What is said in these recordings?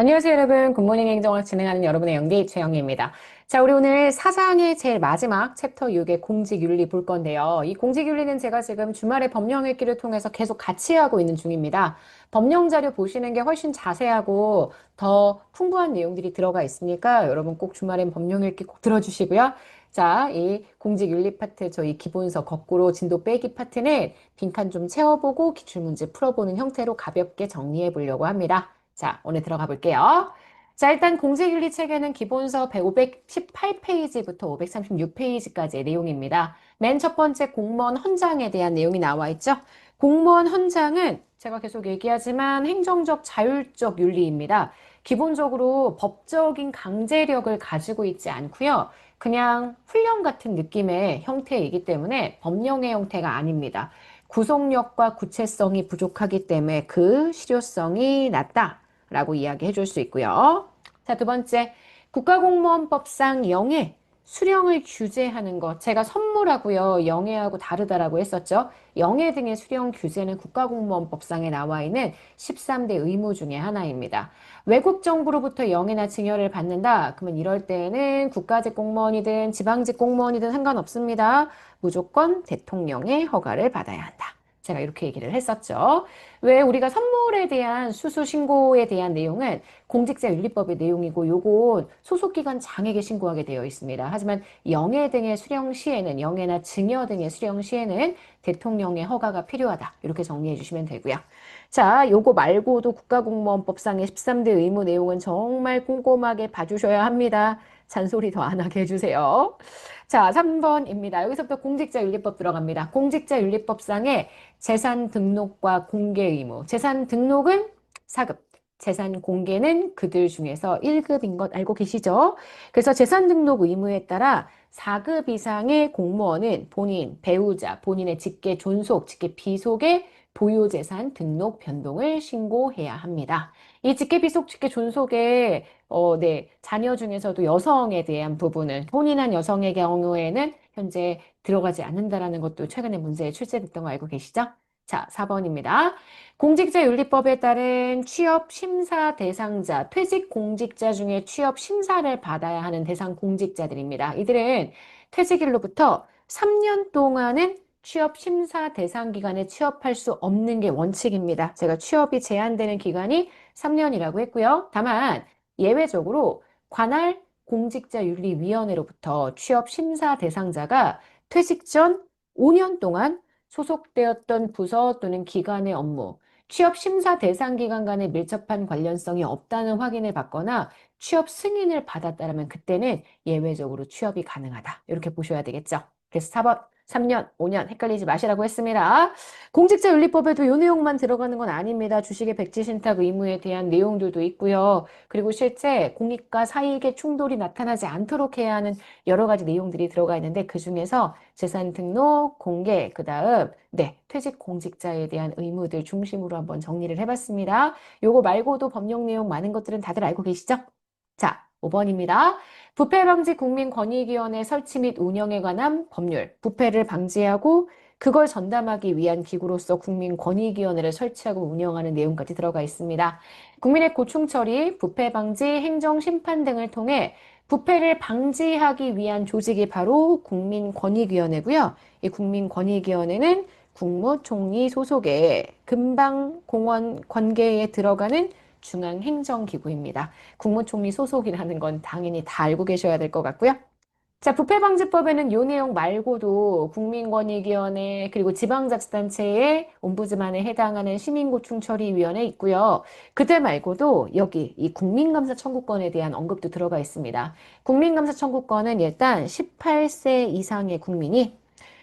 안녕하세요, 여러분. 굿모닝 행정을 진행하는 여러분의 영디 최영희입니다. 자, 우리 오늘 사장의 제일 마지막 챕터 6의 공직윤리 볼 건데요. 이 공직윤리는 제가 지금 주말에 법령 읽기를 통해서 계속 같이 하고 있는 중입니다. 법령 자료 보시는 게 훨씬 자세하고 더 풍부한 내용들이 들어가 있으니까 여러분 꼭 주말엔 법령 읽기 꼭 들어주시고요. 자, 이 공직 윤리 파트, 저희 기본서 거꾸로 진도 빼기 파트는 빈칸 좀 채워보고 기출문제 풀어보는 형태로 가볍게 정리해 보려고 합니다. 자, 오늘 들어가 볼게요. 자, 일단 공직윤리 체계는 기본서 518페이지부터 536페이지까지의 내용입니다. 맨 첫 번째 공무원 헌장에 대한 내용이 나와 있죠. 공무원 헌장은 제가 계속 얘기하지만 행정적 자율적 윤리입니다. 기본적으로 법적인 강제력을 가지고 있지 않고요. 그냥 훈련 같은 느낌의 형태이기 때문에 법령의 형태가 아닙니다. 구속력과 구체성이 부족하기 때문에 그 실효성이 낮다. 라고 이야기해 줄 수 있고요. 자, 두 번째, 국가공무원법상 영예, 수령을 규제하는 것. 제가 선물하고요, 영예하고 다르다라고 했었죠. 영예 등의 수령 규제는 국가공무원법상에 나와 있는 13대 의무 중에 하나입니다. 외국 정부로부터 영예나 증여를 받는다. 그러면 이럴 때에는 국가직 공무원이든 지방직 공무원이든 상관없습니다. 무조건 대통령의 허가를 받아야 한다. 제가 이렇게 얘기를 했었죠. 왜 우리가 선물에 대한 수수 신고에 대한 내용은 공직자윤리법의 내용이고 요건 소속기관 장에게 신고하게 되어 있습니다. 하지만 영예 등의 수령 시에는 영예나 증여 등의 수령 시에는 대통령의 허가가 필요하다. 이렇게 정리해 주시면 되고요. 자, 요거 말고도 국가공무원법상의 13대 의무 내용은 정말 꼼꼼하게 봐주셔야 합니다. 잔소리 더 안 하게 해주세요. 자, 3번입니다. 여기서부터 공직자윤리법 들어갑니다. 공직자윤리법상의 재산 등록과 공개 의무. 재산 등록은 4급. 재산 공개는 그들 중에서 1급인 것 알고 계시죠? 그래서 재산 등록 의무에 따라 4급 이상의 공무원은 본인, 배우자, 본인의 직계 존속, 직계 비속의 보유재산 등록 변동을 신고해야 합니다. 이 직계 비속, 직계 존속의 어, 네, 자녀 중에서도 여성에 대한 부분은 혼인한 여성의 경우에는 현재 들어가지 않는다라는 것도 최근에 문제에 출제됐던 거 알고 계시죠? 자, 4번입니다. 공직자윤리법에 따른 취업 심사 대상자, 퇴직 공직자 중에 취업 심사를 받아야 하는 대상 공직자들입니다. 이들은 퇴직일로부터 3년 동안은 취업 심사 대상 기간에 취업할 수 없는 게 원칙입니다. 제가 취업이 제한되는 기간이 3년이라고 했고요. 다만 예외적으로 관할 공직자윤리위원회로부터 취업 심사 대상자가 퇴직 전 5년 동안 소속되었던 부서 또는 기관의 업무, 취업 심사 대상 기관 간에 밀접한 관련성이 없다는 확인을 받거나 취업 승인을 받았다면 그때는 예외적으로 취업이 가능하다. 이렇게 보셔야 되겠죠. 그래서 4번 3년, 5년 헷갈리지 마시라고 했습니다. 공직자윤리법에도 이 내용만 들어가는 건 아닙니다. 주식의 백지신탁 의무에 대한 내용들도 있고요. 그리고 실제 공익과 사익의 충돌이 나타나지 않도록 해야 하는 여러 가지 내용들이 들어가 있는데 그 중에서 재산 등록, 공개, 그 다음 네 퇴직 공직자에 대한 의무들 중심으로 한번 정리를 해봤습니다. 요거 말고도 법령 내용 많은 것들은 다들 알고 계시죠? 자, 5번입니다. 부패 방지 국민권익위원회 설치 및 운영에 관한 법률, 부패를 방지하고 그걸 전담하기 위한 기구로서 국민권익위원회를 설치하고 운영하는 내용까지 들어가 있습니다. 국민의 고충 처리, 부패 방지, 행정 심판 등을 통해 부패를 방지하기 위한 조직이 바로 국민권익위원회고요. 이 국민권익위원회는 국무총리 소속의 금방공원 관계에 들어가는 중앙행정기구입니다. 국무총리 소속이라는 건 당연히 다 알고 계셔야 될 것 같고요. 자, 부패방지법에는 이 내용 말고도 국민권익위원회 그리고 지방자치단체의 옴부즈만에 해당하는 시민고충처리위원회 있고요. 그들 말고도 여기 이 국민감사 청구권에 대한 언급도 들어가 있습니다. 국민감사 청구권은 일단 18세 이상의 국민이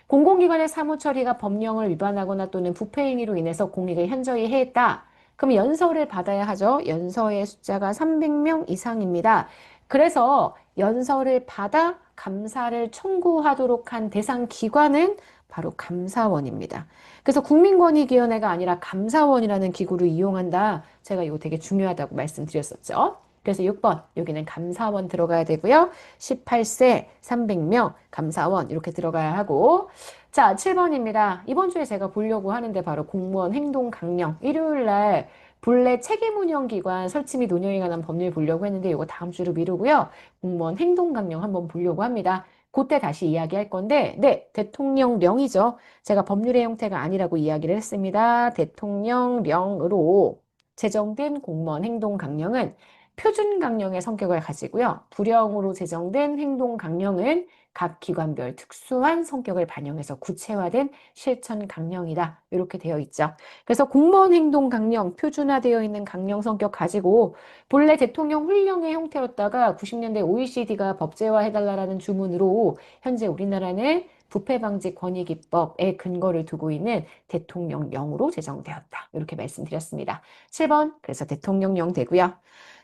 공공기관의 사무처리가 법령을 위반하거나 또는 부패 행위로 인해서 공익을 현저히 해했다. 그럼 연서를 받아야 하죠. 연서의 숫자가 300명 이상입니다. 그래서 연서를 받아 감사를 청구하도록 한 대상 기관은 바로 감사원입니다. 그래서 국민권익위원회가 아니라 감사원이라는 기구를 이용한다. 제가 이거 되게 중요하다고 말씀드렸었죠. 그래서 6번 여기는 감사원 들어가야 되고요. 18세 300명 감사원 이렇게 들어가야 하고 자 7번입니다. 이번 주에 제가 보려고 하는데 바로 공무원 행동 강령 일요일 날 본래 책임운영기관 설치 및 운영에 관한 법률 보려고 했는데 이거 다음 주로 미루고요. 공무원 행동강령 한번 보려고 합니다. 그때 다시 이야기할 건데, 네, 대통령령이죠. 제가 법률의 형태가 아니라고 이야기를 했습니다. 대통령령으로 제정된 공무원 행동강령은 표준 강령의 성격을 가지고요. 부령으로 제정된 행동 강령은 각 기관별 특수한 성격을 반영해서 구체화된 실천 강령이다. 이렇게 되어 있죠. 그래서 공무원 행동 강령, 표준화되어 있는 강령 성격 가지고 본래 대통령 훈령의 형태였다가 90년대 OECD가 법제화해달라는 주문으로 현재 우리나라는 부패방지 권익위법에 근거를 두고 있는 대통령령으로 제정되었다. 이렇게 말씀드렸습니다. 7번, 그래서 대통령령 되고요.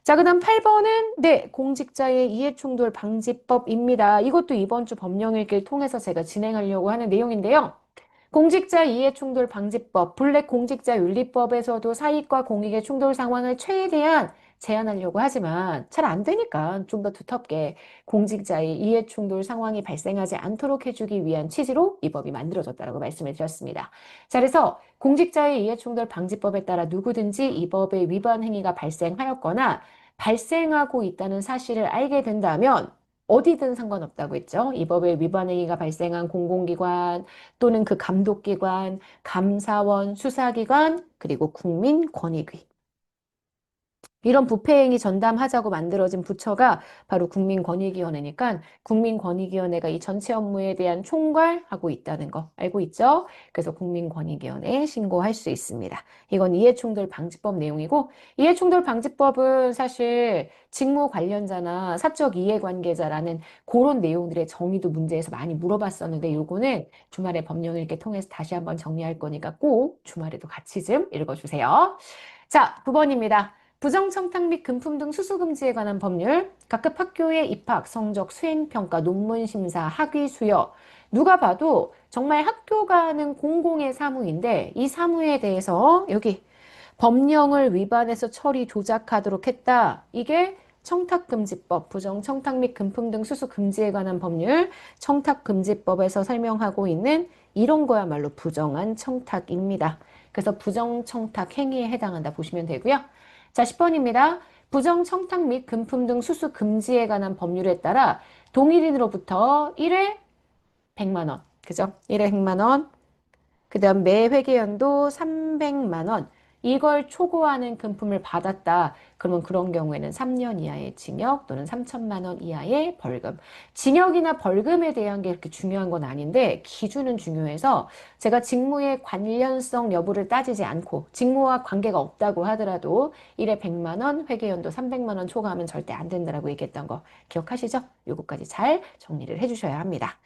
자, 그 다음 8번은, 네, 공직자의 이해충돌 방지법입니다. 이것도 이번 주 법령일기를 통해서 제가 진행하려고 하는 내용인데요. 공직자 이해충돌 방지법, 블랙 공직자 윤리법에서도 사익과 공익의 충돌 상황을 최대한 제한하려고 하지만 잘 안 되니까 좀 더 두텁게 공직자의 이해충돌 상황이 발생하지 않도록 해주기 위한 취지로 이 법이 만들어졌다고 말씀을 드렸습니다. 자, 그래서 공직자의 이해충돌 방지법에 따라 누구든지 이 법의 위반 행위가 발생하였거나 발생하고 있다는 사실을 알게 된다면 어디든 상관없다고 했죠. 이 법의 위반 행위가 발생한 공공기관 또는 그 감독기관, 감사원, 수사기관, 그리고 국민권익위. 이런 부패행위 전담하자고 만들어진 부처가 바로 국민권익위원회니까 국민권익위원회가 이 전체 업무에 대한 총괄하고 있다는 거 알고 있죠? 그래서 국민권익위원회에 신고할 수 있습니다. 이건 이해충돌 방지법 내용이고 이해충돌 방지법은 사실 직무 관련자나 사적 이해관계자라는 그런 내용들의 정의도 문제에서 많이 물어봤었는데 요거는 주말에 법령 읽기 통해서 다시 한번 정리할 거니까 꼭 주말에도 같이 좀 읽어주세요. 자, 9번입니다. 부정청탁 및 금품 등 수수금지에 관한 법률, 각급 학교의 입학, 성적, 수행평가, 논문 심사, 학위 수여. 누가 봐도 정말 학교가 하는 공공의 사무인데 이 사무에 대해서 여기 법령을 위반해서 처리 조작하도록 했다. 이게 청탁금지법, 부정청탁 및 금품 등 수수금지에 관한 법률, 청탁금지법에서 설명하고 있는 이런 거야말로 부정한 청탁입니다. 그래서 부정청탁 행위에 해당한다 보시면 되고요. 자, 10번입니다. 부정 청탁 및 금품 등 수수 금지에 관한 법률에 따라 동일인으로부터 1회 100만 원, 그죠? 1회 100만 원. 그다음 매 회계연도 300만 원. 이걸 초과하는 금품을 받았다. 그러면 그런 경우에는 3년 이하의 징역 또는 3천만 원 이하의 벌금. 징역이나 벌금에 대한 게 그렇게 중요한 건 아닌데 기준은 중요해서 제가 직무의 관련성 여부를 따지지 않고 직무와 관계가 없다고 하더라도 1회 100만 원, 회계연도 300만 원 초과하면 절대 안 된다라고 얘기했던 거 기억하시죠? 요거까지 잘 정리를 해주셔야 합니다.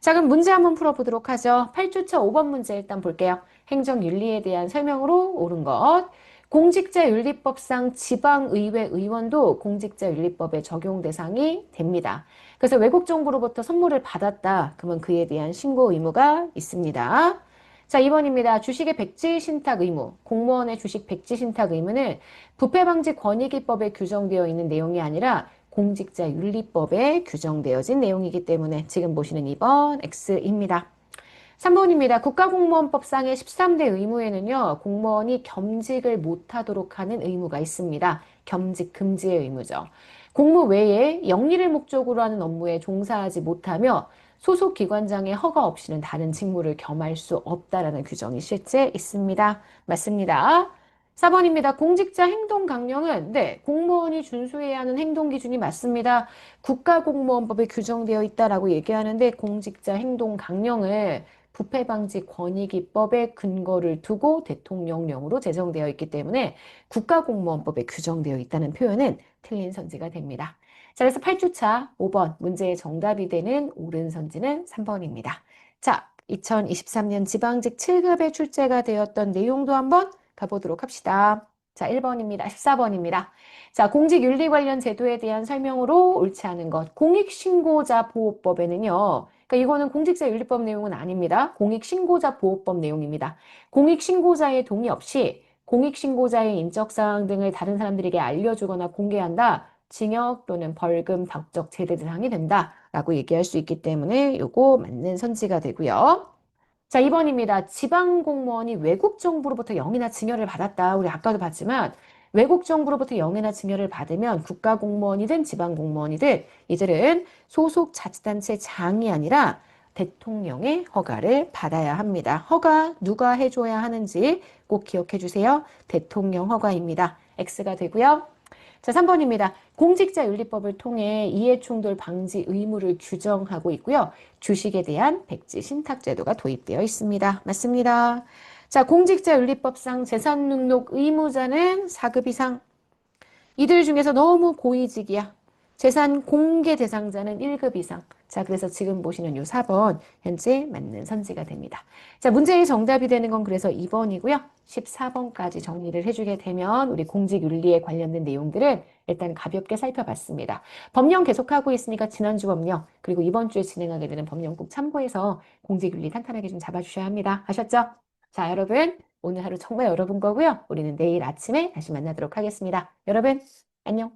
자, 그럼 문제 한번 풀어보도록 하죠. 8주차 5번 문제 일단 볼게요. 행정윤리에 대한 설명으로 옳은 것. 공직자윤리법상 지방의회 의원도 공직자윤리법의 적용 대상이 됩니다. 그래서 외국 정부로부터 선물을 받았다. 그러면 그에 대한 신고 의무가 있습니다. 자, 2번입니다. 주식의 백지 신탁 의무. 공무원의 주식 백지 신탁 의무는 부패방지 권익위법에 규정되어 있는 내용이 아니라 공직자윤리법에 규정되어진 내용이기 때문에 지금 보시는 2번 X입니다. 3번입니다. 국가공무원법상의 13대 의무에는요, 공무원이 겸직을 못하도록 하는 의무가 있습니다. 겸직 금지의 의무죠. 공무 외에 영리를 목적으로 하는 업무에 종사하지 못하며 소속 기관장의 허가 없이는 다른 직무를 겸할 수 없다라는 규정이 실제 있습니다. 맞습니다. 4번입니다. 공직자 행동 강령은 네, 공무원이 준수해야 하는 행동 기준이 맞습니다. 국가공무원법에 규정되어 있다라고 얘기하는데 공직자 행동 강령을 부패방지 권익위법에 근거를 두고 대통령령으로 제정되어 있기 때문에 국가공무원법에 규정되어 있다는 표현은 틀린 선지가 됩니다. 자, 그래서 8주차 5번 문제의 정답이 되는 옳은 선지는 3번입니다. 자, 2023년 지방직 7급에 출제가 되었던 내용도 한번 가보도록 합시다. 자, 1번입니다. 14번입니다. 자, 공직 윤리 관련 제도에 대한 설명으로 옳지 않은 것. 공익신고자 보호법에는요. 그러니까 이거는 공직자윤리법 내용은 아닙니다. 공익신고자 보호법 내용입니다. 공익신고자의 동의 없이 공익신고자의 인적사항 등을 다른 사람들에게 알려주거나 공개한다. 징역 또는 벌금, 법적 제대 대상이 된다 라고 얘기할 수 있기 때문에 요거 맞는 선지가 되고요. 자, 2번입니다. 지방 공무원이 외국 정부로부터 영이나 증여를 받았다. 우리 아까도 봤지만 외국 정부로부터 영이나 증여를 받으면 국가 공무원이든 지방 공무원이든 이들은 소속 자치단체 장이 아니라 대통령의 허가를 받아야 합니다. 허가 누가 해줘야 하는지 꼭 기억해 주세요. 대통령 허가입니다. X가 되고요. 자, 3번입니다. 공직자윤리법을 통해 이해충돌 방지 의무를 규정하고 있고요. 주식에 대한 백지 신탁제도가 도입되어 있습니다. 맞습니다. 자, 공직자윤리법상 재산능력 의무자는 4급 이상. 이들 중에서 너무 고위직이야. 재산 공개 대상자는 1급 이상. 자, 그래서 지금 보시는 요 4번 현재 맞는 선지가 됩니다. 자, 문제의 정답이 되는 건 그래서 2번이고요. 14번까지 정리를 해주게 되면 우리 공직윤리에 관련된 내용들은 일단 가볍게 살펴봤습니다. 법령 계속하고 있으니까 지난주 법령 그리고 이번 주에 진행하게 되는 법령 꼭 참고해서 공직윤리 탄탄하게 좀 잡아주셔야 합니다. 아셨죠? 자, 여러분 오늘 하루 정말 여러분 거고요. 우리는 내일 아침에 다시 만나도록 하겠습니다. 여러분 안녕.